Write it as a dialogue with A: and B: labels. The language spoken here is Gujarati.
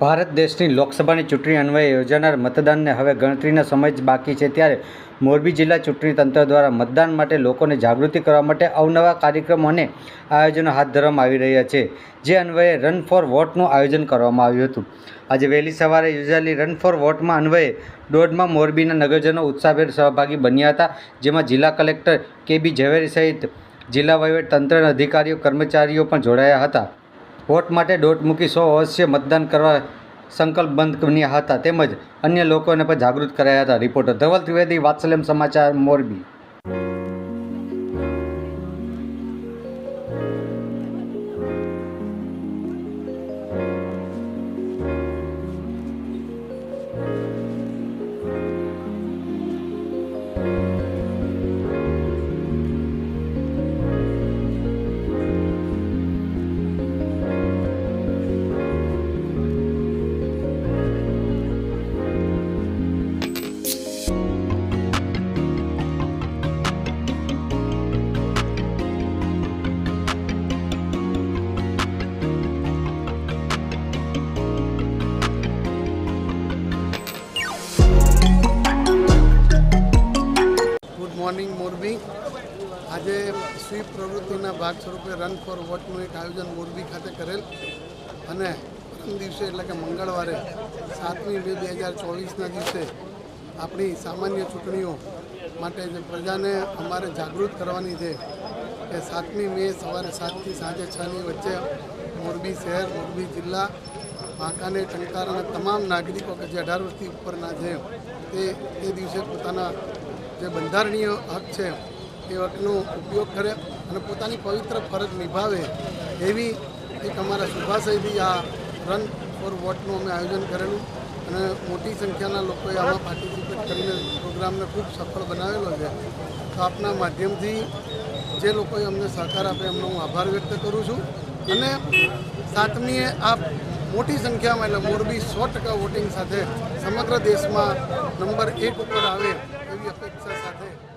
A: ભારત દેશની લોકસભાની ચૂંટણી અન્વયે યોજાનાર મતદાનને હવે ગણતરીના સમય જ બાકી છે ત્યારે મોરબી જિલ્લા ચૂંટણી તંત્ર દ્વારા મતદાન માટે લોકોને જાગૃતિ કરવા માટે અવનવા કાર્યક્રમો અને આયોજનો હાથ ધરવામાં આવી રહ્યા છે, જે અન્વયે રન ફોર વોટનું આયોજન કરવામાં આવ્યું હતું. આજે વહેલી સવારે યોજાયેલી રન ફોર વોટમાં અન્વયે દોડમાં મોરબીના નગરજનો ઉત્સાહભેર સહભાગી બન્યા હતા, જેમાં જિલ્લા કલેક્ટર કે બી ઝવેરી સહિત જિલ્લા વહીવટ તંત્રના અધિકારીઓ, કર્મચારીઓ પણ જોડાયા હતા. વોટ માટે દોટ મૂકી સૌ અવશ્ય મતદાન કરવા સંકલ્પબંધ બન્યા હતા તેમજ અન્ય લોકોને પણ જાગૃત કરાયા હતા. રિપોર્ટર ધવલ ત્રિવેદી, વાત્સલ્યમ સમાચાર, મોરબી.
B: મોર્નિંગ મોરબી. આજે સ્વીપ પ્રવૃત્તિના ભાગ સ્વરૂપે રન ફોર વોટનું એક આયોજન મોરબી ખાતે કરેલ. અને પ્રથમ દિવસે એટલે કે મંગળવારે સાતમી બે બે હજાર ચોવીસના દિવસે આપણી સામાન્ય ચૂંટણીઓ માટે જે પ્રજાને અમારે જાગૃત કરવાની છે કે સાતમી મે સવારે સાતથી સાંજે છની વચ્ચે મોરબી શહેર, મોરબી જિલ્લા, વાંકાને, ટંકાર અને તમામ નાગરિકો કે જે અઢાર વર્ષથી ઉપરના છે તે તે દિવસે પોતાના જે બંધારણીય હક છે, એ હકનો ઉપયોગ કરે અને પોતાની પવિત્ર ફરજ નિભાવે એવી એક અમારા શુભાશયથી આ રન ફોર વોટનું અમે આયોજન કરેલું અને મોટી સંખ્યાના લોકોએ આમાં પાર્ટિસિપેટ કરીને પ્રોગ્રામને ખૂબ સફળ બનાવેલો છે. તો આપના માધ્યમથી જે લોકોએ અમને સહકાર આપે એમનો હું આભાર વ્યક્ત કરું છું. અને સાતમીએ આ મોટી સંખ્યામાં એટલે મોરબી સો ટકા વોટિંગ સાથે સમગ્ર દેશમાં નંબર એક ઉપર આવે એવી અપેક્ષા સાથે